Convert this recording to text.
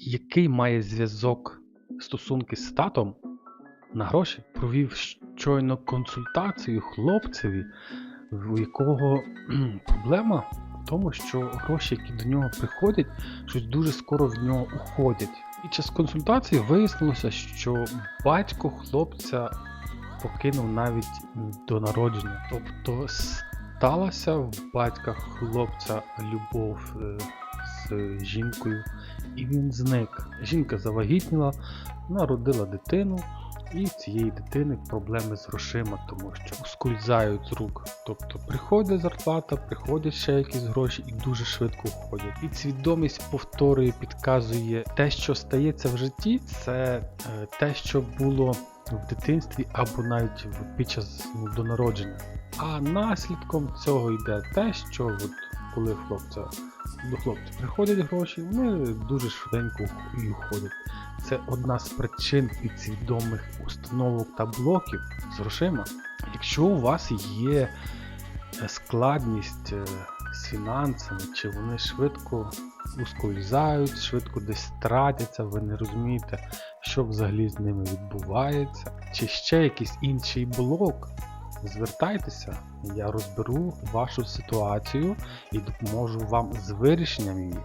який має зв'язок стосунки з татом на гроші, провів щойно консультацію хлопцеві, у якого проблема в тому, що гроші, які до нього приходять, щось дуже скоро в нього уходять. Під час консультації вияснилося, що батько хлопця покинув навіть до народження. Тобто сталася в батька хлопця любов е, жінкою, і він зник. Жінка завагітніла, народила дитину, і цієї дитини проблеми з грошима, тому що ускользають з рук. Тобто приходить зарплата, приходять ще якісь гроші і дуже швидко входять. Підсвідомість повторює, підказує те, що стається в житті, це е, те, що було в дитинстві або навіть під час ну, до народження. А наслідком цього йде те, що от, коли хлопця до хлопця приходять гроші, вони дуже швиденько і уходять. Це одна з причин підсвідомих установок та блоків з грошима. Якщо у вас є е, складність е, з фінансами, чи вони швидко ускользають, швидко десь тратяться, ви не розумієте, що взагалі з ними відбувається, чи ще якийсь інший блок, звертайтеся, я розберу вашу ситуацію і допоможу вам з вирішенням її.